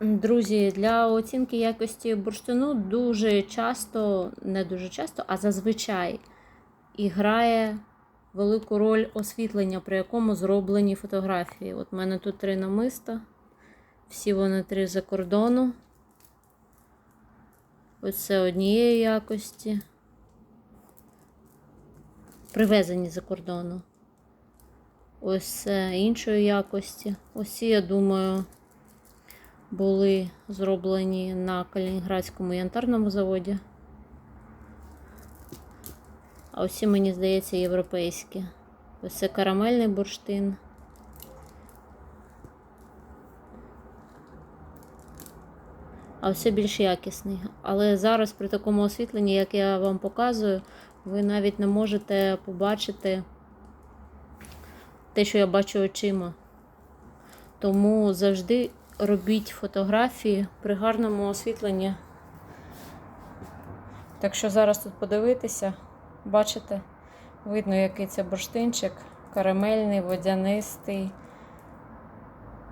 Друзі, для оцінки якості бурштину дуже часто, не дуже часто, а зазвичай і грає велику роль освітлення, при якому зроблені фотографії. От в мене тут три намиста, всі вони три за кордону. Оце однієї якості. Привезені за кордону. Ось це іншої якості. Ось, я думаю, були зроблені на Калінінградському янтарному заводі. А усі, мені здається, європейські. Ось це карамельний бурштин. А все більш якісний. Але зараз при такому освітленні, як я вам показую, ви навіть не можете побачити те, що я бачу очима. Тому завжди робіть фотографії при гарному освітленні. Так що зараз тут подивитися, бачите, видно, який це бурштинчик, карамельний, водянистий,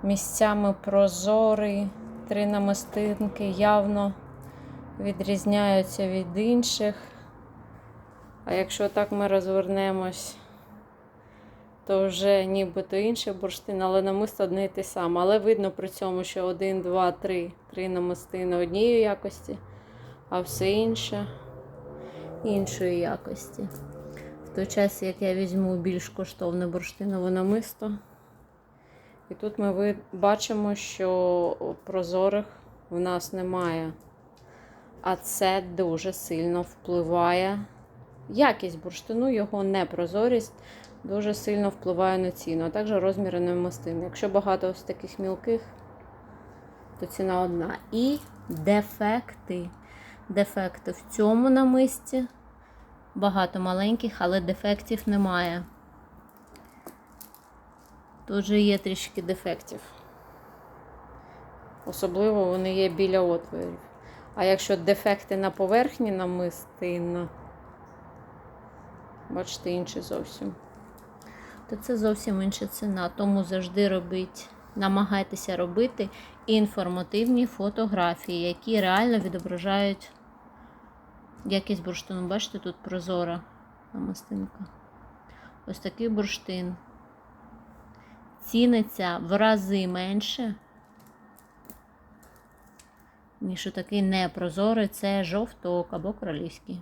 місцями прозорий, три намистинки явно відрізняються від інших. А якщо так ми розвернемось, то вже нібито інший бурштин, але намисто одне і те саме. Але видно при цьому, що один, два, три, три намистини однієї якості, а все інше іншої якості. В той час, як я візьму більш коштовне бурштинове намисто. І тут ми бачимо, що прозорих в нас немає. А це дуже сильно впливає. Якість бурштину, його непрозорість дуже сильно впливає на ціну, а також розміри намистин. Якщо багато ось таких мілких, то ціна одна. І дефекти. Дефекти в цьому намисті. Багато маленьких, але дефектів немає. Тут же є трішки дефектів. Особливо вони є біля отворів. А якщо дефекти на поверхні намистин, бачите, інші зовсім то це зовсім інша ціна. Тому завжди робіть, намагайтеся робити інформативні фотографії, які реально відображають якість бурштину. Бачите, тут прозора намистинка. Ось такий бурштин. Ціниться в рази менше, ніж такий непрозорий, це жовток або королівський.